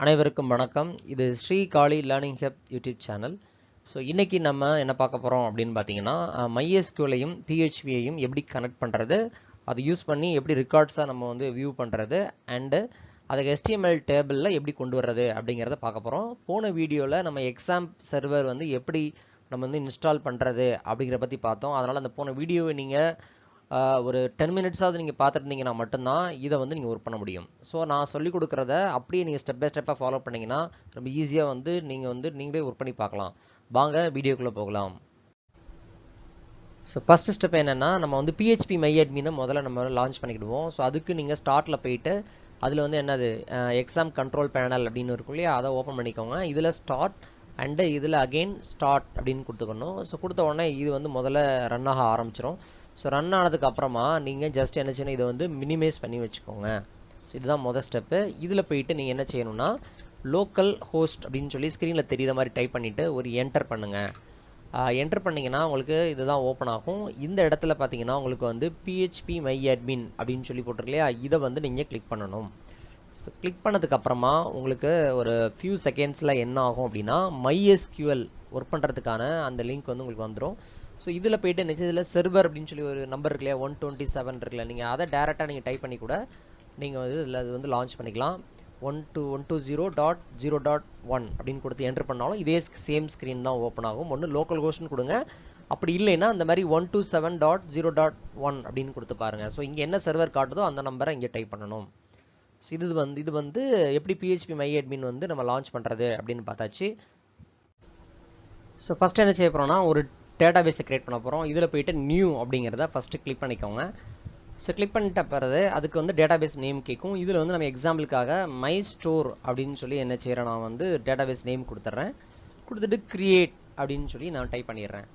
அனைவருக்கும் வணக்கம். இது Shri Kali learning hub YouTube channel. So இன்றைக்கி நம்ம என்ன பார்க்க போகிறோம் அப்படின்னு பார்த்தீங்கன்னா மைஎஸ்கியூலையும் பிஹெச்பியையும் எப்படி கனெக்ட் பண்ணுறது அதை யூஸ் பண்ணி எப்படி ரெக்கார்ட்ஸாக நம்ம வந்து வியூ பண்ணுறது அண்டு அதுக்கு எஸ்டிஎம்எல் டேபிளில் எப்படி கொண்டு வர்றது அப்படிங்கிறத பார்க்க போகிறோம் போன வீடியோவில் நம்ம எக்ஸாம் சர்வர் வந்து எப்படி நம்ம வந்து இன்ஸ்டால் பண்ணுறது அப்படிங்கிற பற்றி பார்த்தோம். அதனால் அந்த போன வீடியோவை நீங்கள் ஒரு டென் மினிட்ஸாவது நீங்கள் பார்த்துருந்தீங்கன்னா மட்டும்தான் இதை வந்து நீங்கள் ஒர்க் பண்ண முடியும். ஸோ நான் சொல்லிக் கொடுக்குறத அப்படியே நீங்கள் ஸ்டெப் பை ஸ்டெப்பாக ஃபாலோ பண்ணிங்கன்னா ரொம்ப ஈஸியாக வந்து நீங்கள் வந்து நீங்களே ஒர்க் பண்ணி பார்க்கலாம். வாங்க வீடியோக்குள்ளே போகலாம். ஸோ ஃபஸ்ட்டு ஸ்டெப் என்னென்னா நம்ம வந்து பிஹெச்பி மை அட்மினை முதல்ல நம்ம லான்ச் பண்ணிக்கிடுவோம். ஸோ அதுக்கு நீங்கள் ஸ்டார்ட்டில் போயிட்டு அதில் வந்து என்னது எக்ஸாம் கண்ட்ரோல் பேனல் அப்படின்னு இருக்கும் இல்லையா அதை ஓப்பன் பண்ணிக்கோங்க. இதில் ஸ்டார்ட் அண்டு இதில் அகெயின் ஸ்டார்ட் அப்படின்னு கொடுத்துக்கணும். ஸோ கொடுத்த உடனே இது வந்து முதல்ல ரன் ஆக ஆரம்பிச்சிடும் ஸோ ரன் ஆனதுக்கு அப்புறமா நீங்கள் ஜஸ்ட் என்ன செய்யணும்? இதை வந்து மினிமைஸ் பண்ணி வச்சுக்கோங்க. ஸோ இதுதான் முதல் ஸ்டெப்பு இதில் போயிட்டு நீங்கள் என்ன செய்யணும்னா லோக்கல் ஹோஸ்ட் அப்படின்னு சொல்லி ஸ்க்ரீனில் தெரியுற மாதிரி டைப் பண்ணிவிட்டு ஒரு என்டர் பண்ணுங்கள் என்டர் பண்ணிங்கன்னா உங்களுக்கு இதுதான் ஓப்பன் ஆகும். இந்த இடத்துல பார்த்தீங்கன்னா உங்களுக்கு வந்து பிஹெச்பி மை அட்மின் அப்படின்னு சொல்லி போட்டிருக்கலையா இதை வந்து நீங்கள் கிளிக் பண்ணணும். ஸோ கிளிக் பண்ணதுக்கப்புறமா உங்களுக்கு ஒரு ஃபியூ செகண்ட்ஸில் என்ன ஆகும் அப்படின்னா மைஎஸ்கியூஎல் ஒர்க் பண்ணுறதுக்கான அந்த லிங்க் வந்து உங்களுக்கு வந்துடும் ஸோ இதில் போயிட்டு நிச்சயத்தில் செர்வர் அப்படின்னு சொல்லி ஒரு நம்பர் இருக்கு இல்லையா? ஒன் டுவெண்ட்டி செவன் இருக்குல்ல நீங்கள் அதை டேரெக்டாக நீங்கள் டைப் பண்ணி கூட நீங்கள் வந்து இதில் அது வந்து லான்ச் பண்ணிக்கலாம். One two one two zero dot zero dot one அப்படின்னு கொடுத்து என்டர் பண்ணாலும் இதே சேம் ஸ்க்ரீன் தான் ஓப்பன் ஆகும். ஒன்று லோக்கல் ஹோஸ்ட்னு கொடுங்க. அப்படி இல்லைன்னா அந்த மாதிரி one two seven dot zero dot one அப்படின்னு கொடுத்து பாருங்கள் ஸோ இங்கே என்ன சர்வர் காட்டுதோ அந்த நம்பரை இங்கே டைப் பண்ணணும். ஸோ இது வந்து இது வந்து எப்படி பிஹெச்பி மை அட்மின் வந்து நம்ம லான்ச் பண்ணுறது அப்படின்னு பார்த்தாச்சு. ஸோ ஃபஸ்ட் என்ன செய்ய போகிறோம்னா ஒரு டேட்டா பேஸை க்ரியேட் பண்ண போகிறோம் இதில் போயிட்டு நியூ அப்படிங்கிறத ஃபஸ்ட்டு கிளிக் பண்ணிக்கோங்க. ஸோ கிளிக் பண்ணிட்ட பிறகு அதுக்கு வந்து டேட்டா பேஸ் நேம் கேட்கும் இதில் வந்து நம்ம எக்ஸாம்பிளுக்காக மை ஸ்டோர் அப்படின்னு சொல்லி என்ன செய்கிறேன் நான் வந்து டேட்டா பேஸ் நேம் கொடுத்துட்றேன். கொடுத்துட்டு க்ரியேட் அப்படின்னு சொல்லி நான் டைப் பண்ணிடுறேன்.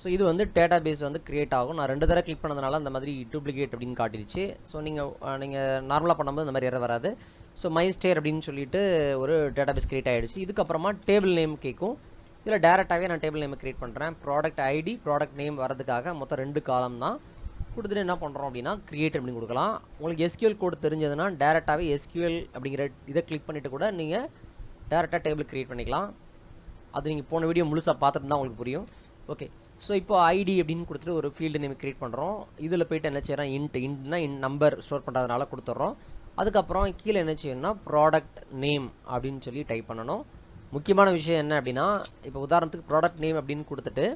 ஸோ இது வந்து டேட்டா பேஸ் வந்து க்ரியேட் ஆகும். நான் ரெண்டு தடவை கிளிக் பண்ணதுனால அந்த மாதிரி டூப்ளிகேட் அப்படின்னு காட்டிடுச்சு. ஸோ நீங்கள் நீங்கள் நார்மலாக பண்ணும்போது இந்த மாதிரி எற வராது. ஸோ மை ஸ்டேர் அப்படின்னு சொல்லிட்டு ஒரு டேட்டா பேஸ் க்ரியேட் ஆகிடுச்சு இதுக்கப்புறமா டேபிள் நேம் கேட்கும் இதில் டேரெக்டாகவே நான் டேபிள் நேம் கிரியேட் பண்ணுறேன் ப்ராடக்ட் ஐடி ப்ராடக்ட் நேம் வரதுக்காக மொத்தம் ரெண்டு காலம் தான். கொடுத்துட்டு என்ன பண்ணுறோம் அப்படின்னா கிரியேட் அப்படின்னு கொடுக்கலாம். உங்களுக்கு எஸ்கியூஎல் கோடு தெரிஞ்சதுன்னா டேரெக்டாகவே எஸ்கியூஎல் அப்படிங்கிற இதை கிளிக் பண்ணிவிட்டு கூட நீங்கள் டேரெக்டாக டேபிள் கிரியேட் பண்ணிக்கலாம். அது நீங்கள் போன வீடியோ முழுசாக பார்த்துட்டு தான் உங்களுக்கு புரியும். ஓகே ஸோ இப்போ ஐடி அப்படின்னு கொடுத்துட்டு ஒரு ஃபீல்டு நேம் கிரியேட் பண்ணுறோம் இதில் போயிட்டு என்ன செய்யறோம்? இன்ட் இன்ட்னா இன் நம்பர் ஸ்டோர் பண்ணுறதுனால கொடுத்துட்றோம். அதுக்கப்புறம் கீழே என்ன செய்யணும்னா ப்ராடக்ட் நேம் அப்படின்னு சொல்லி டைப் பண்ணணும். முக்கியமான விஷயம் என்ன அப்படின்னா இப்போ உதாரணத்துக்கு ப்ராடக்ட் நேம் அப்படின்னு கொடுத்துட்டு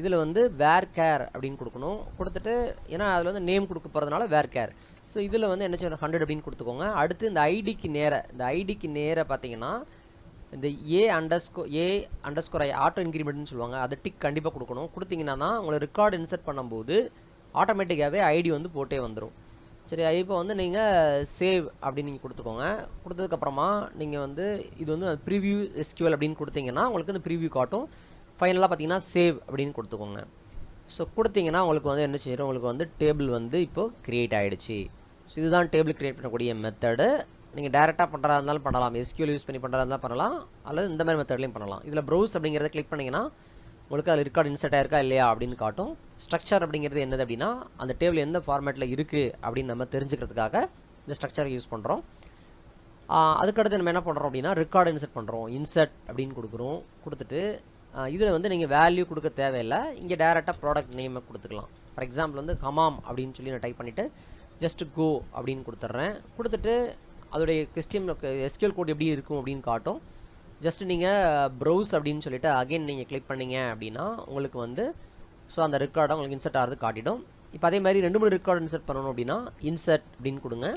இதில் வந்து வேர் கேர் அப்படின்னு கொடுக்கணும். கொடுத்துட்டு ஏன்னா அதில் வந்து நேம் கொடுக்க போகிறதுனால வேர் கேர் ஸோ இதில் வந்து என்ன சொல்ல ஹண்ட்ரட் அப்படின்னு கொடுத்துக்கோங்க. அடுத்து இந்த ஐடிக்கு நேர இந்த ஐடிக்கு நேர பார்த்தீங்கன்னா இந்த ஏ அண்டர்ஸ்கோ ஏ அண்டர்ஸ்கோர் ஐ ஆட்டோ இன்க்ரிமெண்ட்னு சொல்லுவாங்க. அதை டிக் கண்டிப்பாக கொடுக்கணும். கொடுத்தீங்கன்னா தான் உங்களை ரெக்கார்டு இன்சர்ட் பண்ணும்போது ஆட்டோமேட்டிக்காகவே ஐடி வந்து போட்டே வந்துடும் சரி இப்போ வந்து நீங்கள் சேவ் அப்படின்னு நீங்கள் கொடுத்துக்கோங்க. கொடுத்ததுக்கப்புறமா நீங்கள் வந்து இது வந்து ப்ரிவியூ எஸ்கியூஎல் அப்படின்னு கொடுத்தீங்கன்னா உங்களுக்கு வந்து ப்ரிவியூ காட்டும். ஃபைனலாக பார்த்தீங்கன்னா சேவ் அப்படின்னு கொடுத்துக்கோங்க. ஸோ கொடுத்தீங்கன்னா உங்களுக்கு வந்து என்ன செய்யறோம் உங்களுக்கு வந்து டேபிள் வந்து இப்போ கிரியேட் ஆகிடுச்சு ஸோ இதுதான் டேபிள் கிரியேட் பண்ணக்கூடிய மெத்தடு நீங்கள் டேரெக்டாக பண்ணுறதா இருந்தாலும் பண்ணலாம். எஸ்கியூஎல் யூஸ் பண்ணி பண்ணுறதா இருந்தால் பண்ணலாம். அல்லது இந்த மாதிரி மெத்தட்லையும் பண்ணலாம். இதில் ப்ரௌஸ் அப்படிங்கிறத கிளிக் பண்ணிங்கன்னா உங்களுக்கு அதில் ரெக்கார்டு இன்சர்ட் ஆயிருக்கா இல்லையா அப்படின்னு காட்டும். ஸ்ட்ரக்சர் அப்படிங்கிறது என்னது அப்படின்னா அந்த டேபிள் எந்த ஃபார்மேட்டில் இருக்குது அப்படின்னு நம்ம தெரிஞ்சுக்கிறதுக்காக இந்த ஸ்ட்ரக்சரை யூஸ் பண்ணுறோம் அதுக்கடுத்து நம்ம என்ன பண்ணுறோம் அப்படின்னா ரெக்கார்டு இன்சர்ட் பண்ணுறோம் இன்சர்ட் அப்படின்னு கொடுக்குறோம். கொடுத்துட்டு இதில் வந்து நீங்கள் வேல்யூ கொடுக்க தேவையில்லை. இங்கே டேரெக்டாக ப்ராடக்ட் நேமை கொடுத்துக்கலாம். ஃபார் எக்ஸாம்பிள் வந்து ஹமாம் அப்படின்னு சொல்லி நான் டைப் பண்ணிவிட்டு ஜஸ்ட் கோ அப்படின்னு கொடுத்துட்றேன். கொடுத்துட்டு அதோடைய கொஸ்டின் எஸ்கியூஎல் கோட் எப்படி இருக்கும் அப்படின்னு காட்டும். ஜஸ்ட் நீங்கள் ப்ரௌஸ் அப்படின்னு சொல்லிட்டு அகைன் நீங்கள் கிளிக் பண்ணீங்க அப்படின்னா உங்களுக்கு வந்து ஸோ அந்த ரெக்கார்டை உங்களுக்கு இன்சர்ட் ஆகிறது காட்டிடும். இப்போ அதே மாதிரி ரெண்டு மூணு ரெக்கார்டு இன்சர்ட் பண்ணணும் அப்படின்னா இன்சர்ட் அப்படின்னு கொடுங்க.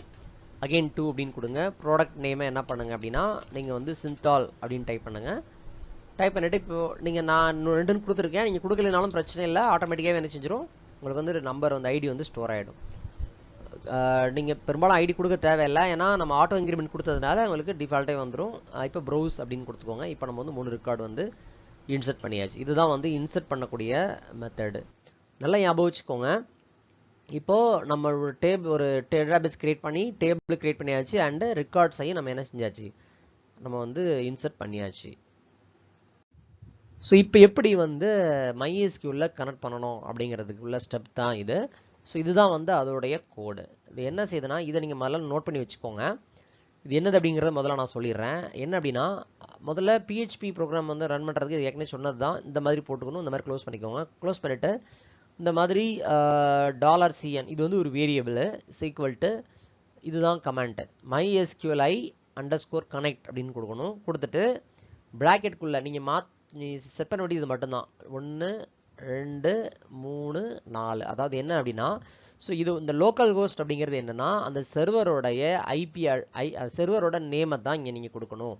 அகைன் டூ அப்படின்னு கொடுங்க. ப்ராடக்ட் நேமை என்ன பண்ணுங்க அப்படின்னா நீங்கள் வந்து சிந்தால் அப்படின்னு டைப் பண்ணுங்கள் டைப் பண்ணிவிட்டு இப்போ நீங்கள் நான் ரெண்டுன்னு கொடுத்துருக்கேன். நீங்கள் கொடுக்கலனாலும் பிரச்சனை இல்லை. ஆட்டோமேட்டிக்காகவே என்ன செஞ்சிடும் உங்களுக்கு வந்து நம்பர் வந்து ஐடி வந்து ஸ்டோர் ஆகிடும் நீங்கள் பெரும்பாலும் ஐடி கொடுக்க தேவையில்லை. ஏன்னா நம்ம ஆட்டோ இன்க்ரிமெண்ட் கொடுத்ததுனால உங்களுக்கு டிஃபால்ட்டே வந்துடும் இப்போ ப்ரௌஸ் அப்படின்னு கொடுத்துக்கோங்க. இப்போ நம்ம வந்து மூணு ரெக்கார்டு வந்து இன்சர்ட் பண்ணியாச்சு. இதுதான் வந்து இன்சர்ட் பண்ணக்கூடிய மெத்தடு நல்லா ஞாபகம் வச்சுக்கோங்க. இப்போது நம்ம ஒரு டேப் ஒரு டேட்டாபேஸ் கிரியேட் பண்ணி டேபிள் க்ரியேட் பண்ணியாச்சு. அண்டு ரெக்கார்ட்ஸையும் நம்ம என்ன செஞ்சாச்சு? நம்ம வந்து இன்சர்ட் பண்ணியாச்சு. ஸோ இப்போ எப்படி வந்து மைஎஸ்கியூவில் கனெக்ட் பண்ணணும் அப்படிங்கிறதுக்கு உள்ள ஸ்டெப் தான் இது. ஸோ இதுதான் வந்து அதோடைய கோடு இது என்ன செய்யுதுன்னா இதை நீங்கள் முதல்ல நோட் பண்ணி வச்சுக்கோங்க. இது என்னது அப்படிங்கிறத முதல்ல நான் சொல்லிடுறேன். என்ன அப்படின்னா முதல்ல பிஹெச்பி ப்ரோக்ராம் வந்து ரன் பண்ணுறதுக்கு இது ஏற்கனவே சொன்னது தான் இந்த மாதிரி போட்டுக்கணும் இந்த மாதிரி க்ளோஸ் பண்ணிக்கோங்க. க்ளோஸ் பண்ணிவிட்டு இந்த மாதிரி டாலர் சிஎன் இது வந்து ஒரு வேரியபிள் சீக்வல் டு இதுதான் comment my SQLI underscore connect அப்படின்னு கொடுக்கணும். கொடுத்துட்டு ப்ராக்கெட்குள்ளே நீங்கள் மாத் நீ செட் பண்ண வேண்டியது மட்டும்தான். ஒன்று ரெண்டு மூணு நாலு. அதாவது என்ன அப்படின்னா ஸோ இது இந்த லோக்கல் ஹோஸ்ட் அப்படிங்கிறது என்னென்னா அந்த செர்வரோடைய ஐபி ஐ செர்வரோட நேமை தான் இங்கே நீங்கள் கொடுக்கணும்.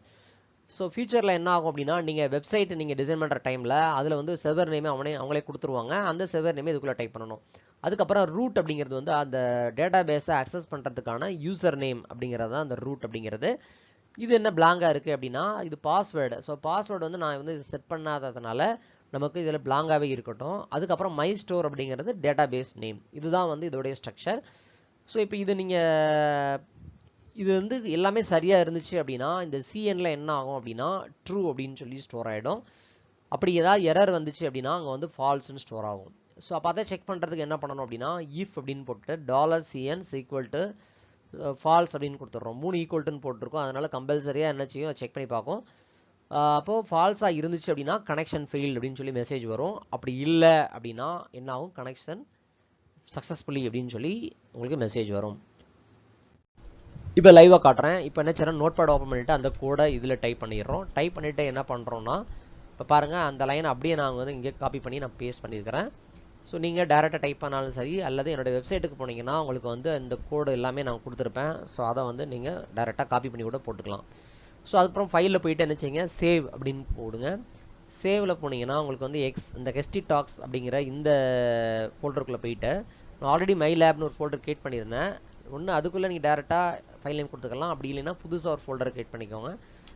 ஸோ ஃபியூச்சரில் என்ன ஆகும் அப்படின்னா நீங்கள் வெப்சைட் நீங்கள் டிசைன் பண்ணுற டைமில் அதில் வந்து செர்வர் நேமே அவனே அவங்களே கொடுத்துருவாங்க. அந்த செர்வர் நேமே இதுக்குள்ளே டைப் பண்ணணும். அதுக்கப்புறம் ரூட் அப்படிங்கிறது வந்து அந்த டேட்டா பேஸை அக்சஸ் பண்ணுறதுக்கான யூசர் நேம் அப்படிங்கிறது தான் அந்த ரூட் அப்படிங்கிறது. இது என்ன பிளாங்காக இருக்குது அப்படின்னா இது பாஸ்வேர்டு ஸோ பாஸ்வேர்டு வந்து நான் வந்து செட் பண்ணாததுனால நமக்கு இதில் பிளாங்காகவே இருக்கட்டும். அதுக்கப்புறம் மை ஸ்டோர் அப்படிங்கிறது டேட்டா பேஸ் நேம் இதுதான் வந்து இதோடைய ஸ்ட்ரக்சர் ஸோ இப்போ இது நீங்கள் இது வந்து எல்லாமே சரியாக இருந்துச்சு அப்படின்னா இந்த சிஎனில் என்ன ஆகும் அப்படின்னா ட்ரூ அப்படின்னு சொல்லி ஸ்டோர் ஆகிடும் அப்படி ஏதாவது எரர் வந்துச்சு அப்படின்னா அங்கே வந்து ஃபால்ஸ்னு ஸ்டோர் ஆகும். ஸோ அப்போ அதை செக் பண்ணுறதுக்கு என்ன பண்ணணும் அப்படின்னா இஃப் அப்படின்னு போட்டு dollar CNS equal to false அப்படின்னு கொடுத்துட்றோம். மூணு ஈக்குவல்ட்டுன்னு போட்டிருக்கோம். அதனால் கம்பல்சரியாக என்ன செய்யும்? செக் பண்ணி பார்க்கும். அப்போது ஃபால்ஸாக இருந்துச்சு அப்படின்னா கனெக்ஷன் ஃபெயில் அப்படின்னு சொல்லி மெசேஜ் வரும். அப்படி இல்லை அப்படின்னா என்ன ஆகும் கனெக்ஷன் சக்ஸஸ்ஃபுல்லி அப்படின்னு சொல்லி உங்களுக்கு மெசேஜ் வரும். இப்போ லைவாக காட்டுறேன். இப்போ என்ன செய்கிறேன் நோட் பேட் ஓப்பன் பண்ணிவிட்டு அந்த கோடை இதில் டைப் பண்ணிடுறோம். டைப் பண்ணிவிட்டு என்ன பண்ணுறோன்னா இப்போ பாருங்கள் அந்த லைனை அப்படியே நான் வந்து இங்கே காப்பி பண்ணி நான் பேஸ்ட் பண்ணியிருக்கிறேன். ஸோ நீங்கள் டேரெக்டாக டைப் பண்ணாலும் சரி அல்லது என்னோடய வெப்சைட்டுக்கு போனீங்கன்னா உங்களுக்கு வந்து இந்த கோடு எல்லாமே நான் கொடுத்துருப்பேன். ஸோ அதை வந்து நீங்கள் டேரெக்டாக காப்பி பண்ணி கூட போட்டுக்கலாம். ஸோ அதுக்கப்புறம் ஃபைலில் போயிட்டு என்ன செய்யுங்க? சேவ் அப்படின்னு போடுங்க. சேவில் போனீங்கன்னா உங்களுக்கு வந்து எக்ஸ் இந்த ஹெஸ்டி டாக்ஸ் அப்படிங்கிற இந்த ஃபோல்டருக்குள்ளே போயிட்டு நான் ஆல்ரெடி மை லேப்னு ஒரு ஃபோல்டர் கிரியேட் பண்ணியிருந்தேன். ஒன்று அதுக்குள்ளே நீங்கள் டேரெக்டாக ஃபைல் நேம் கொடுத்துக்கலாம். அப்படி இல்லைன்னா புதுசாக ஒரு ஃபோல்டர் கிரியேட் பண்ணிக்கோங்க.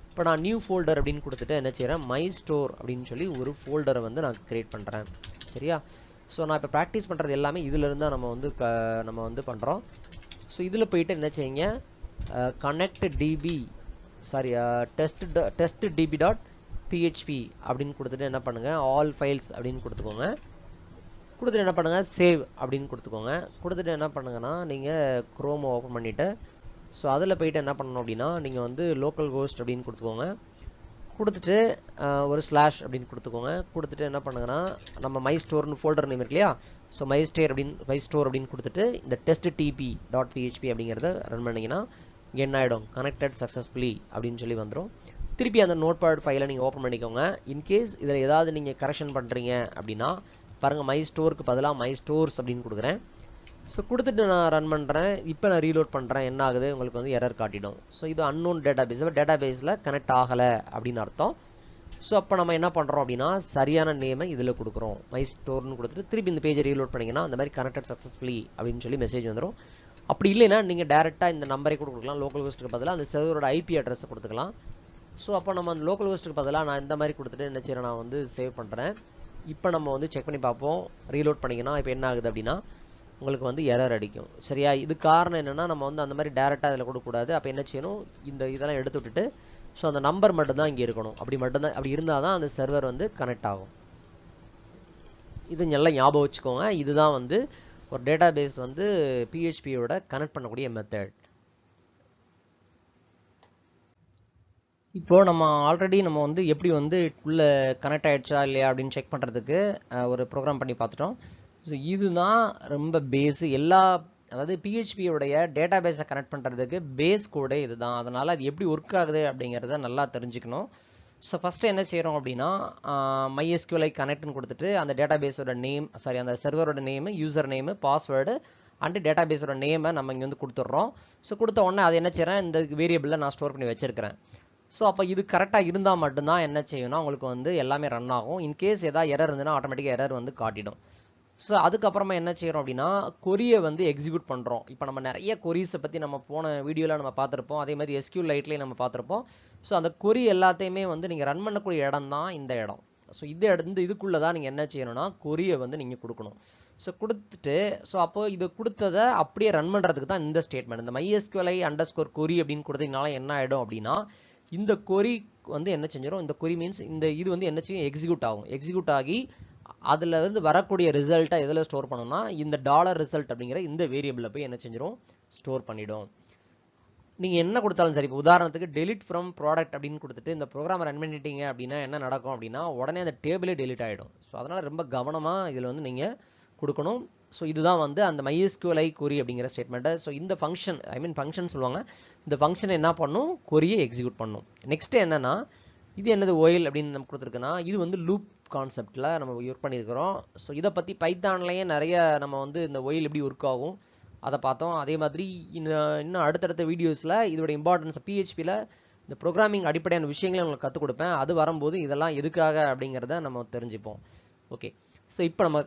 இப்போ நான் நியூ ஃபோல்டர் அப்படின்னு கொடுத்துட்டு என்ன செய்கிறேன் மை ஸ்டோர் அப்படின்னு சொல்லி ஒரு ஃபோல்டரை வந்து நான் கிரியேட் பண்ணுறேன் சரியா? ஸோ நான் இப்போ ப்ராக்டிஸ் பண்ணுறது எல்லாமே இதிலிருந்து தான் நம்ம வந்து க நம்ம வந்து பண்ணுறோம் ஸோ இதில் போயிட்டு என்ன செய்யுங்க? Connect DB sorry test test DB dot PHP அப்படின்னு கொடுத்துட்டு என்ன பண்ணுங்கள் ஆல் ஃபைல்ஸ் அப்படின்னு கொடுத்துக்கோங்க. கொடுத்துட்டு என்ன பண்ணுங்கள் சேவ் அப்படின்னு கொடுத்துக்கோங்க. கொடுத்துட்டு என்ன பண்ணுங்கன்னா நீங்கள் குரோமை ஓப்பன் பண்ணிவிட்டு ஸோ அதில் போயிட்டு என்ன பண்ணணும் அப்படின்னா நீங்கள் வந்து லோக்கல் கோஸ்ட் அப்படின்னு கொடுத்துக்கோங்க. கொடுத்துட்டு ஒரு ஸ்லாஷ் அப்படின்னு கொடுத்துக்கோங்க. கொடுத்துட்டு என்ன பண்ணுங்கன்னா நம்ம மை ஸ்டோர்னு ஃபோல்டர் நேம் இருக்கு இல்லையா? ஸோ மை ஸ்டேர் அப்படின்னு மை ஸ்டோர் அப்படின்னு கொடுத்துட்டு இந்த டெஸ்ட் டிபி டாட் பிஹெச்பி அப்படிங்கிறத ரன் பண்ணிங்கன்னா இங்கே என்ன ஆகிடும் கனெக்டட் சக்ஸஸ்ஃபுல்லி அப்படின்னு சொல்லி வந்துடும் திருப்பி அந்த நோட் பேட் ஃபைலை நீங்கள் ஓப்பன் பண்ணிக்கோங்க இன்கேஸ் இதில் ஏதாவது நீங்கள் கரெக்ஷன் பண்ணுறீங்க அப்படின்னா பாருங்கள் மை ஸ்டோருக்கு பதிலாக மை ஸ்டோர்ஸ் அப்படின்னு கொடுக்குறேன். ஸோ கொடுத்துட்டு நான் ரன் பண்ணுறேன் இப்போ நான் ரீலோட் பண்ணுறேன் என்ன ஆகுது? உங்களுக்கு வந்து எரர் காட்டிடும். ஸோ இது அன்னோன் டேட்டா பேஸ் டேட்டா பேஸில் கனெக்ட் ஆகலை அப்படின்னு அர்த்தம். ஸோ அப்போ நம்ம என்ன பண்ணுறோம் அப்படின்னா சரியான நேமை இதில் கொடுக்குறோம். மை ஸ்டோர்னு கொடுத்துட்டு திருப்பி இந்த பேஜை ரீலோட் பண்ணிங்கன்னா அந்த மாதிரி கனெக்டட் சக்ஸஸ்ஃபுல்லி அப்படின்னு சொல்லி மெசேஜ் வந்துடும் அப்படி இல்லைன்னா நீங்கள் டேரெக்டாக இந்த நம்பரை கூட கொடுக்கலாம். லோக்கல் ஹோஸ்ட்டுக்கு பதிலாக அந்த சர்வரோட ஐபி அட்ரஸை கொடுத்துக்கலாம். ஸோ அப்போ நம்ம அந்த லோக்கல் ஹோஸ்ட்டுக்கு பதிலாக நான் இந்த மாதிரி கொடுத்துட்டு என்ன செய்கிறேன் நான் வந்து சேவ் பண்ணுறேன் இப்போ நம்ம வந்து செக் பண்ணி பார்ப்போம். ரீலோட் பண்ணிங்கன்னா இப்போ என்ன ஆகுது அப்படின்னா உங்களுக்கு வந்து எரர் அடிக்கும். சரியா? இது காரணம் என்னென்னா நம்ம வந்து அந்த மாதிரி டேரெக்டாக இதில் கொடுக்கக்கூடாது அப்போ என்ன செய்யணும்? இந்த இதெல்லாம் எடுத்து விட்டுட்டு ஸோ அந்த நம்பர் மட்டும்தான் இங்கே இருக்கணும். அப்படி மட்டும்தான் அப்படி இருந்தால் தான் அந்த சர்வர் வந்து கனெக்ட் ஆகும். இது நல்லா ஞாபகம் வச்சுக்கோங்க. இதுதான் வந்து ஒரு டேட்டா பேஸ் வந்து பிஹெச்பியோட கனெக்ட் பண்ணக்கூடிய மெத்தட் இப்போ நம்ம ஆல்ரெடி நம்ம வந்து எப்படி வந்து உள்ளே கனெக்ட் ஆகிடுச்சா இல்லையா அப்படின்னு செக் பண்ணுறதுக்கு ஒரு ப்ரோக்ராம் பண்ணி பார்த்துட்டோம். ஸோ இதுதான் ரொம்ப பேஸு எல்லா அதாவது பிஹெச்பியோடைய டேட்டா பேஸை கனெக்ட் பண்ணுறதுக்கு பேஸ் கூட இதுதான். அதனால் அது எப்படி ஒர்க் ஆகுது அப்படிங்கிறத நல்லா தெரிஞ்சுக்கணும். ஸோ ஃபஸ்ட்டு என்ன செய்கிறோம் அப்படின்னா மைஎஸ்கியூலை கனெக்ட்னு கொடுத்துட்டு அந்த டேட்டா பேஸோட நேம் சாரி அந்த சர்வரோட name user name password and data பேஸோட நேமை நம்ம இங்கே வந்து கொடுத்துட்றோம். ஸோ கொடுத்த உடனே அதை என்ன செய்கிறேன் இந்த வேரியபிளில் நான் ஸ்டோர் பண்ணி வச்சிருக்கிறேன். ஸோ அப்போ இது கரெக்டாக இருந்தால் மட்டும்தான் என்ன செய்யணும் உங்களுக்கு வந்து எல்லாமே ரன் ஆகும். இன்கேஸ் ஏதாவது எரர் இருந்ததுன்னா ஆட்டோமேட்டிக்காக எரர் வந்து காட்டிடும். ஸோ அதுக்கப்புறமா என்ன செய்கிறோம் அப்படின்னா கொரியை வந்து எக்ஸிக்யூட் பண்ணுறோம் இப்போ நம்ம நிறைய கொரிஸை பற்றி நம்ம போன வீடியோவில் நம்ம பார்த்துருப்போம். அதே மாதிரி எஸ்கியூ லைட்லேயும் நம்ம பார்த்துருப்போம். ஸோ அந்த கொரி எல்லாத்தையுமே வந்து நீங்கள் ரன் பண்ணக்கூடிய இடம் தான் இந்த இடம். ஸோ இது இந்த இதுக்குள்ளே தான் நீங்கள் என்ன செய்யணும்னா கொரியை வந்து நீங்கள் கொடுக்கணும். ஸோ கொடுத்துட்டு ஸோ அப்போ இது கொடுத்ததை அப்படியே ரன் பண்ணுறதுக்கு தான் இந்த ஸ்டேட்மெண்ட் இந்த மைஎஸ்கியூலை அண்டர் ஸ்கோர் கொரி அப்படின்னு கொடுத்தீங்கனால என்ன ஆகிடும் அப்படின்னா இந்த கொரி வந்து என்ன செஞ்சிடும் இந்த கொரி மீன்ஸ் இந்த இது வந்து என்ன செய்யும்? எக்ஸிக்யூட் ஆகும். எக்ஸிக்யூட் ஆகி அதில் வந்து வரக்கூடிய ரிசல்ட்டை எதில் ஸ்டோர் பண்ணணும்னா இந்த டாலர் ரிசல்ட் அப்படிங்கிற இந்த வேரியபிளில் போய் என்ன செஞ்சிடும் ஸ்டோர் பண்ணிடும். நீங்கள் என்ன கொடுத்தாலும் சரி இப்போ உதாரணத்துக்கு டெலிட் ஃப்ரம் ப்ராடக்ட் அப்படின்னு கொடுத்துட்டு இந்த ப்ரோக்ராம் ரன் பண்ணிட்டீங்க அப்படின்னா என்ன நடக்கும் அப்படின்னா உடனே அந்த டேபிளே டெலிட் ஆகிடும் ஸோ அதனால் ரொம்ப கவனமாக இதில் வந்து நீங்கள் கொடுக்கணும். ஸோ இதுதான் வந்து அந்த MySQLi query அப்படிங்கிற ஸ்டேட்மெண்ட்டை ஸோ இந்த ஃபங்க்ஷன் ஐ மீன் ஃபங்க்ஷன் சொல்லுவாங்க. இந்த ஃபங்க்ஷன் என்ன பண்ணும்? கொரியை எக்ஸிக்யூட் பண்ணும். நெக்ஸ்ட் என்னன்னா இது என்னது ஓயில் அப்படின்னு நம்ம கொடுத்துருக்குன்னா இது வந்து லூப் கான்செப்டில் நம்ம ஒர்க் பண்ணியிருக்கிறோம் ஸோ இதை பற்றி பைத்தான்லேயே நிறைய நம்ம வந்து இந்த ஒயில் எப்படி ஒர்க் ஆகும்? அதை பார்த்தோம். அதே மாதிரி இன்னும் இன்னும் அடுத்தடுத்த வீடியோஸில் இதோட இம்பார்ட்டன்ஸ் பிஹெச்பியில் இந்த ப்ரோக்ராமிங் அடிப்படையான விஷயங்களை உங்களுக்கு கற்றுக் கொடுப்பேன். அது வரும்போது இதெல்லாம் எதுக்காக அப்படிங்கிறத நம்ம தெரிஞ்சுப்போம். ஓகே ஸோ இப்போ நம்ம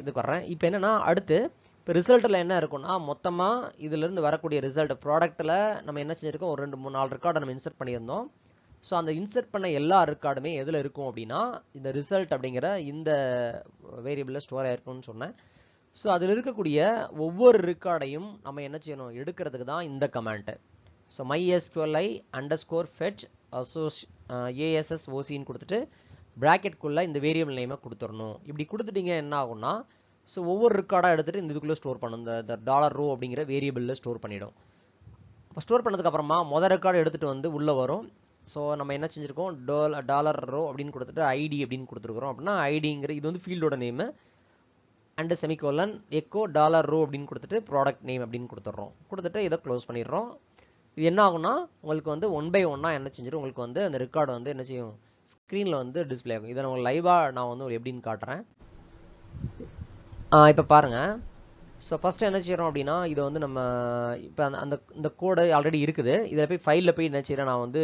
இதுக்கு வர்றேன். இப்போ என்னென்னா அடுத்து இப்போ ரிசல்ட்டில் என்ன இருக்கும்னா மொத்தமாக இதுலேருந்து வரக்கூடிய ரிசல்ட் ப்ராடக்ட்டில் நம்ம என்ன செஞ்சுருக்கோம்? ஒரு ரெண்டு மூணு நாலு ரெக்கார்டை நம்ம இன்சர்ட் பண்ணியிருந்தோம். ஸோ அந்த இன்சர்ட் பண்ண எல்லா ரெக்கார்டுமே எதில் இருக்கும் அப்படின்னா இந்த ரிசல்ட் அப்படிங்கிற இந்த வேரியபிளில் ஸ்டோர் ஆயிருக்கும்னு சொன்னேன். ஸோ அதில் இருக்கக்கூடிய ஒவ்வொரு ரெக்கார்டையும் நம்ம என்ன செய்யணும்? எடுக்கிறதுக்கு தான் இந்த comment so MySQLi underscore fetch assoc A S S ஓசின்னு கொடுத்துட்டு ப்ராக்கெட்குள்ளே இந்த வேரியபிள் நேமை கொடுத்துடணும். இப்படி கொடுத்துட்டீங்க என்ன ஆகும்னா ஸோ ஒவ்வொரு ரெக்கார்டாக எடுத்துகிட்டு இந்த இதுக்குள்ளே ஸ்டோர் பண்ணும் இந்த டாலர் ரோ அப்படிங்கிற வேரியபிளில் ஸ்டோர் பண்ணிடும். இப்போ ஸ்டோர் பண்ணதுக்கப்புறமா மொதல் ரெக்கார்டு எடுத்துகிட்டு வந்து உள்ளே வரும். ஸோ நம்ம என்ன செஞ்சுருக்கோம்? டால் டாலர் ரோ அப்படின்னு கொடுத்துட்டு ஐடி அப்படின்னு கொடுத்துருக்குறோம். அப்படின்னா ஐடிங்கிற இது வந்து ஃபீல்டோட name and semicolon echo dollar row அப்படின்னு கொடுத்துட்டு ப்ராடக்ட் நேம் அப்படின்னு கொடுத்துட்றோம். கொடுத்துட்டு இதை க்ளோஸ் பண்ணிடுறோம். இது என்ன ஆகும்னா உங்களுக்கு வந்து ஒன் பை ஒன்னாக என்ன செஞ்சிடும் உங்களுக்கு வந்து அந்த ரெக்கார்டு வந்து என்ன செய்யும்? ஸ்க்ரீனில் வந்து டிஸ்ப்ளே ஆகும். இதை நான் லைவாக நான் வந்து எப்படின்னு காட்டுறேன். இப்போ பாருங்கள் ஸோ ஃபஸ்ட்டு என்ன செய்கிறோம் அப்படின்னா இதை வந்து நம்ம இப்போ அந்த அந்த இந்த கோடு ஆல்ரெடி இருக்குது. இதில் போய் ஃபைலில் போய் என்ன செய்கிறேன் நான் வந்து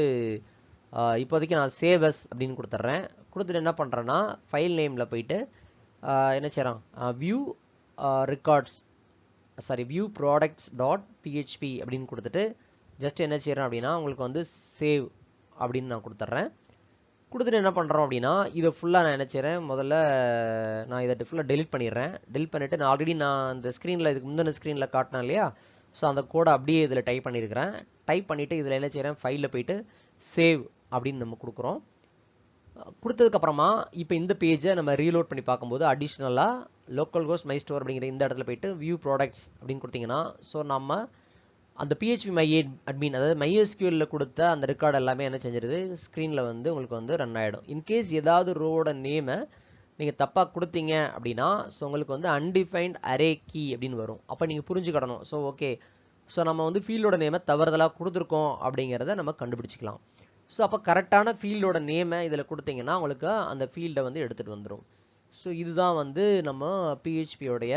இப்போதைக்கு நான் சேவஸ் அப்படின்னு கொடுத்துட்றேன். கொடுத்துட்டு என்ன பண்ணுறேன்னா ஃபைல் நேமில் போயிட்டு என்ன செய்கிறான் view records sorry view products dot PHP அப்படின்னு கொடுத்துட்டு ஜஸ்ட் என்ன செய்கிறேன் அப்படின்னா உங்களுக்கு வந்து சேவ் அப்படின்னு நான் கொடுத்துட்றேன். கொடுத்துட்டு என்ன பண்ணுறோம் அப்படின்னா இதை ஃபுல்லாக நான் என்ன செய்கிறேன் முதல்ல நான் இதை ஃபுல்லாக டெலிட் பண்ணிடுறேன். டெலிட் பண்ணிவிட்டு நான் ஆல்ரெடி நான் இந்த ஸ்க்ரீனில் இதுக்கு முந்தின ஸ்க்ரீனில் காட்டினேன் இல்லையா? ஸோ அந்த கோடை அப்படியே இதில் டைப் பண்ணியிருக்கிறேன் டைப் பண்ணிவிட்டு இதில் என்ன செய்கிறேன் ஃபைலில் போயிட்டு சேவ் அப்படின்னு நம்ம கொடுக்குறோம். கொடுத்ததுக்கப்புறமா இப்போ இந்த பேஜை நம்ம ரீலோட் பண்ணி பார்க்கும்போது அடிஷ்னலாக லோக்கல் கோஸ் மை ஸ்டோர் அப்படிங்கிற இந்த இடத்துல போயிட்டு வியூ ப்ராடக்ட்ஸ் அப்படின்னு கொடுத்தீங்கன்னா ஸோ நம்ம அந்த பிஹெச்பி மை அட்மின் அதாவது மைஎஸ்கியூவில் கொடுத்த அந்த ரெக்கார்டு எல்லாமே என்ன செஞ்சிருது? ஸ்க்ரீனில் வந்து உங்களுக்கு வந்து ரன் ஆகிடும் இன்கேஸ் ஏதாவது ரோவோட நேமை நீங்கள் தப்பாக கொடுத்தீங்க அப்படின்னா ஸோ உங்களுக்கு வந்து அன்டிஃபைன்ட் அரே கீ அப்படின்னு வரும். அப்போ நீங்கள் புரிஞ்சுக்கிடணும். ஸோ ஓகே ஸோ நம்ம வந்து ஃபீல்டோட நேமை தவறுதலாக கொடுத்துருக்கோம் அப்படிங்கிறத நம்ம கண்டுபிடிச்சிக்கலாம். ஸோ அப்போ கரெக்டான ஃபீல்டோட நேமை இதில் கொடுத்தீங்கன்னா உங்களுக்கு அந்த ஃபீல்டை வந்து எடுத்துகிட்டு வந்துடும் ஸோ இதுதான் வந்து நம்ம பிஹெச்பியோடைய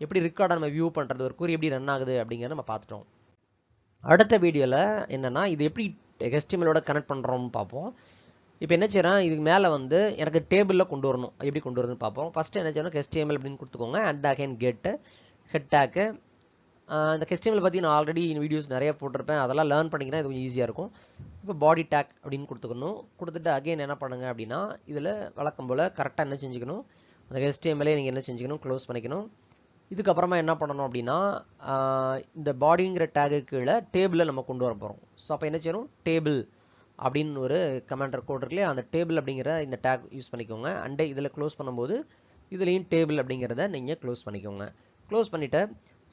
எப்படி ரெக்கார்டை நம்ம வியூ பண்ணுறது ஒரு குறி எப்படி ரன் ஆகுது அப்படிங்கிறத நம்ம பார்த்துட்டோம். அடுத்த வீடியோவில் என்னென்னா இது எப்படி HTML-ஓட கனெக்ட் பண்ணுறோம்னு பார்ப்போம். இப்போ என்ன செய்கிறேன் இதுக்கு மேலே வந்து எனக்கு டேபிளில் கொண்டு வரணும். எப்படி கொண்டு வரணும்னு பார்ப்போம். ஃபஸ்ட்டு என்ன செய்யணும் ஹெஸ்டிஎம்எல் அப்படின்னு கொடுத்துக்கோங்க and again get head tag இந்த HTML பற்றி நான் ஆல்ரெடி வீடியோஸ் நிறைய போட்டிருப்பேன். அதெல்லாம் லேர்ன் பண்ணிங்கன்னா இது கொஞ்சம் ஈஸியாக இருக்கும். இப்போ பாடி டேக் அப்படின்னு கொடுத்துக்கணும். கொடுத்துட்டு அகைன் என்ன பண்ணுங்கள் அப்படின்னா இதில் வழக்கம் போல் கரெக்டாக என்ன செஞ்சுக்கணும்? அந்த HTML-ஐ நீங்கள் என்ன செஞ்சுக்கணும்? க்ளோஸ் பண்ணிக்கணும். இதுக்கப்புறமா என்ன பண்ணணும் அப்படின்னா இந்த பாடிங்கிற டேகு கீழே டேபிளை நம்ம கொண்டு வர போகிறோம் ஸோ அப்போ என்ன செய்யணும்? டேபிள் அப்படின்னு ஒரு கமாண்டர் கோட் இருக்கு அந்த டேபிள் அப்படிங்கிற இந்த டேக் யூஸ் பண்ணிக்கோங்க. அண்டே இதில் க்ளோஸ் பண்ணும்போது இதுலேயும் டேபிள் அப்படிங்கிறத நீங்கள் க்ளோஸ் பண்ணிக்கோங்க. க்ளோஸ் பண்ணிவிட்டு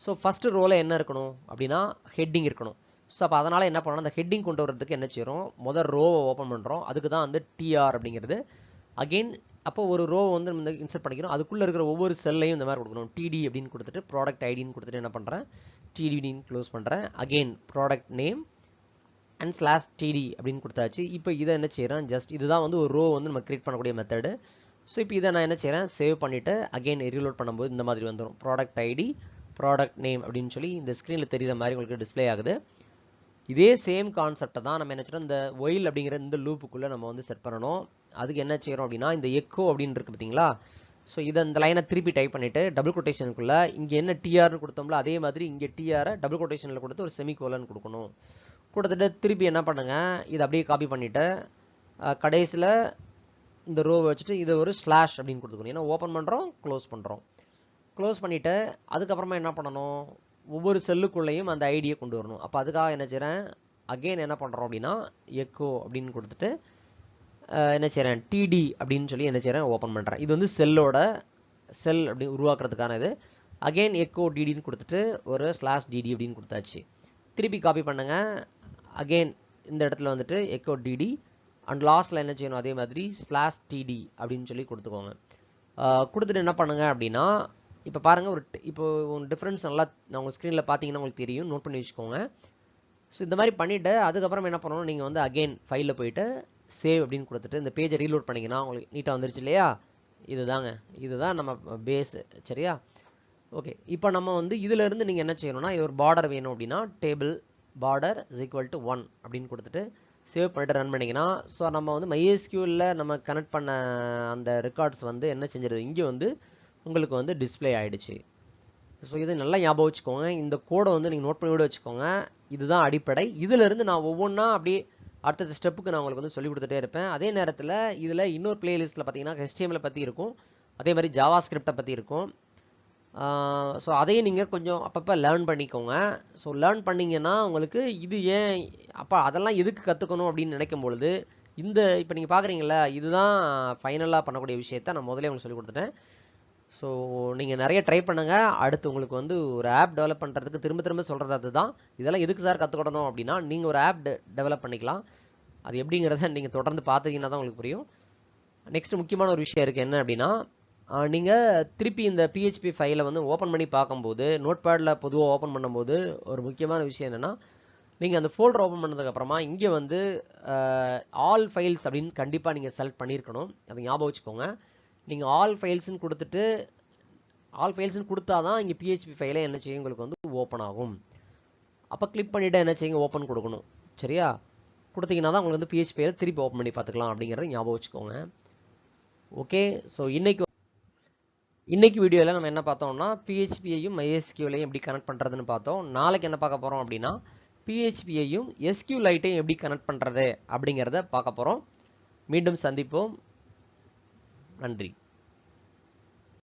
ஸோ ஃபஸ்ட்டு ரோவில் என்ன இருக்கணும்? அப்படின்னா ஹெட்டிங் இருக்கணும். ஸோ அப்போ அதனால் என்ன பண்ணணும்? அந்த ஹெட்டிங் கொண்டு வரதுக்கு என்ன செய்கிறோம் முதல் ரோவை ஓப்பன் பண்ணுறோம் அதுக்கு தான் வந்து டிஆர் அப்படிங்கிறது. அகெயின் அப்போ ஒரு ரோ வந்து நம்ம இன்சர்ட் பண்ணிக்கிறோம். அதுக்குள்ளே இருக்கிற ஒவ்வொரு செல்லையும் இந்த மாதிரி கொடுக்கணும். டிடி அப்படின்னு கொடுத்துட்டு ப்ராடக்ட் ஐடின்னு கொடுத்துட்டு என்ன பண்ணுறேன் டிடின்னு க்ளோஸ் பண்ணுறேன் again product name and slash TD அப்படின்னு கொடுத்தாச்சு. இப்போ இதை என்ன செய்கிறேன் ஜஸ்ட் இதுதான் வந்து ஒரு ரோ வந்து நம்ம கிரியேட் பண்ணக்கூடிய மெத்தடு ஸோ இப்போ இதை நான் என்ன செய்கிறேன் சேவ் பண்ணிவிட்டு அகைன் ரீலோட் பண்ணும்போது இந்த மாதிரி வந்துடும் ப்ராடக்ட் ஐடி ப்ராடக்ட் நேம் அப்படின்னு சொல்லி இந்த ஸ்க்ரீனில் தெரிகிற மாதிரி உங்களுக்கு டிஸ்ப்ளே ஆகுது. இதே சேம் கான்செப்டை தான் நம்ம என்ன செய்யறோம்? இந்த ஒயில் அப்படிங்கிற இந்த லூப்புக்குள்ளே நம்ம வந்து செட் பண்ணணும். அதுக்கு என்ன செய்கிறோம் அப்படின்னா இந்த எக்கோ அப்படின்னு இருக்கு பார்த்தீங்களா? ஸோ இதை இந்த லைனை திருப்பி டைப் பண்ணிவிட்டு டபுள் கொட்டேஷனுக்குள்ளே இங்கே என்ன டிஆர்னு கொடுத்தோம்ல அதே மாதிரி இங்கே டிஆரை டபுள் கொட்டேஷனில் கொடுத்து ஒரு செமிகோலன் கொடுக்கணும். கொடுத்துட்டு திருப்பி என்ன பண்ணுங்கள் இதை அப்படியே காப்பி பண்ணிவிட்டு கடைசியில் இந்த ரோவை வச்சுட்டு இதை ஒரு ஸ்லாஷ் அப்படின்னு கொடுத்துக்கணும். ஏன்னா ஓப்பன் பண்ணுறோம் க்ளோஸ் பண்ணுறோம் க்ளோஸ் பண்ணிவிட்டு அதுக்கப்புறமா என்ன பண்ணணும்? ஒவ்வொரு செல்லுக்குள்ளேயும் அந்த ஐடியை கொண்டு வரணும். அப்போ அதுக்காக என்ன செய்கிறேன் அகெயின் என்ன பண்ணுறோம் அப்படின்னா எக்கோ அப்படின்னு கொடுத்துட்டு என்ன செய்கிறேன் டிடி அப்படின்னு சொல்லி என்ன செய்கிறேன் ஓப்பன் பண்ணுறேன் இது வந்து செல்லோட செல் அப்படி உருவாக்குறதுக்கான இது. அகெயின் எக்கோ டிடின்னு கொடுத்துட்டு ஒரு ஸ்லாஷ் டிடி அப்படின்னு கொடுத்தாச்சு. திருப்பி காப்பி பண்ணுங்கள் அகெயின் இந்த இடத்துல வந்துட்டு எக்கோ டிடி அண்ட் லாஸ்ட்டில் என்ன செய்யணும்? அதே மாதிரி ஸ்லாஷ் டிடி அப்படின்னு சொல்லி கொடுத்துக்கோங்க. கொடுத்துட்டு என்ன பண்ணுங்க அப்படின்னா இப்போ பாருங்கள் ஒரு இப்போ இப்போ டிஃப்ரென்ஸ் நல்லா நான் உங்கள் ஸ்க்ரீனில் பார்த்தீங்கன்னா உங்களுக்கு தெரியும். நோட் பண்ணி வச்சுக்கோங்க. ஸோ இந்த மாதிரி பண்ணிவிட்டு அதுக்கப்புறம் என்ன பண்ணணும்? நீங்கள் வந்து அகைன் ஃபைலில் போயிட்டு சேவ் அப்படின்னு கொடுத்துட்டு இந்த பேஜை ரீலோட் பண்ணிங்கன்னா உங்களுக்கு நீட்டாக வந்துருச்சு இல்லையா? இதுதாங்க. இதுதான் நம்ம பேஸு சரியா? ஓகே இப்போ நம்ம வந்து இதிலேருந்து நீங்கள் என்ன செய்யணும்னா இது ஒரு பார்டர் வேணும் அப்படின்னா table border is equal to one அப்படின்னு கொடுத்துட்டு சேவ் பண்ணிட்டு ரன் பண்ணிங்கன்னா ஸோ நம்ம வந்து மைஎஸ்கியூவில் நம்ம கனெக்ட் பண்ண அந்த ரெக்கார்ட்ஸ் வந்து என்ன செஞ்சிருது? இங்கே வந்து உங்களுக்கு வந்து டிஸ்ப்ளே ஆயிடுச்சு. ஸோ இதை நல்லா ஞாபகம் வச்சுக்கோங்க. இந்த கோடை வந்து நீங்கள் நோட் பண்ணி வச்சுக்கோங்க. இதுதான் அடிப்படை. இதிலிருந்து நான் ஒவ்வொன்றா அப்படியே அடுத்தடுத்த ஸ்டெப்புக்கு நான் உங்களுக்கு வந்து சொல்லி கொடுத்துட்டே இருப்பேன். அதே நேரத்தில் இதில் இன்னொரு பிளேலிஸ்ட்டில் பார்த்தீங்கன்னா HTML பற்றி இருக்கும். அதே மாதிரி ஜாவா ஸ்கிரிப்டை பற்றி இருக்கும். ஸோ அதையும் நீங்கள் கொஞ்சம் அப்பப்போ லேர்ன் பண்ணிக்கோங்க. ஸோ லேர்ன் பண்ணிங்கன்னா உங்களுக்கு இது ஏன் அப்போ அதெல்லாம் எதுக்கு கற்றுக்கணும் அப்படின்னு நினைக்கும் பொழுது இந்த இப்போ நீங்கள் பார்க்குறீங்களா இதுதான் ஃபைனலாக பண்ணக்கூடிய விஷயத்த நான் முதல்ல உங்களுக்கு சொல்லி கொடுத்துட்டேன். ஸோ நீங்கள் நிறைய ட்ரை பண்ணுங்கள் அடுத்து உங்களுக்கு வந்து ஒரு ஆப் டெவலப் பண்ணுறதுக்கு திரும்ப திரும்ப சொல்கிறது அதுதான். இதெல்லாம் எதுக்கு சார் கற்றுக்கிடணும் அப்படின்னா நீங்கள் ஒரு ஆப் டெவலப் பண்ணிக்கலாம். அது எப்படிங்கிறத நீங்கள் தொடர்ந்து பார்த்தீங்கன்னா தான் உங்களுக்கு புரியும். நெக்ஸ்ட் முக்கியமான ஒரு விஷயம் இருக்குது என்ன அப்படின்னா நீங்கள் திருப்பி இந்த பிஹெச்பி ஃபைலை வந்து ஓப்பன் பண்ணி பார்க்கும்போது நோட்பேடில் பொதுவாக ஓப்பன் பண்ணும்போது ஒரு முக்கியமான விஷயம் என்னென்னா நீங்கள் அந்த ஃபோல்டர் ஓப்பன் பண்ணதுக்கப்புறமா இங்கே வந்து ஆல் ஃபைல்ஸ் அப்படின்னு கண்டிப்பாக நீங்கள் செலக்ட் பண்ணியிருக்கணும். அதை ஞாபகம் வச்சுக்கோங்க. நீங்கள் ஆல் ஃபைல்ஸ்னு கொடுத்துட்டு ஆல் ஃபைல்ஸ்னு கொடுத்தா தான் இங்கே பிஹெச்பி ஃபைலை என்ன செய்யும்? உங்களுக்கு வந்து ஓப்பன் ஆகும். அப்போ கிளிக் பண்ணிவிட்டு என்ன செய்யுங்க? ஓப்பன் கொடுக்கணும். சரியா? கொடுத்தீங்கன்னா தான் உங்களுக்கு வந்து பிஹெச்பியில் திருப்பி ஓப்பன் பண்ணி பார்த்துக்கலாம் அப்படிங்கிறத ஞாபகம் வச்சுக்கோங்க. ஓகே ஸோ இன்றைக்கு இன்றைக்கு வீடியோவில் நம்ம என்ன பார்த்தோம்னா பிஹெச்பியையும் மைஎஸ்கியூலையும் எப்படி கனெக்ட் பண்ணுறதுன்னு பார்த்தோம். நாளைக்கு என்ன பார்க்க போகிறோம் அப்படின்னா பிஹெச்பியையும் எஸ்கியூ லைட்டையும் எப்படி கனெக்ட் பண்ணுறது அப்படிங்கிறத பார்க்க போகிறோம் மீண்டும் சந்திப்போம். நன்றி.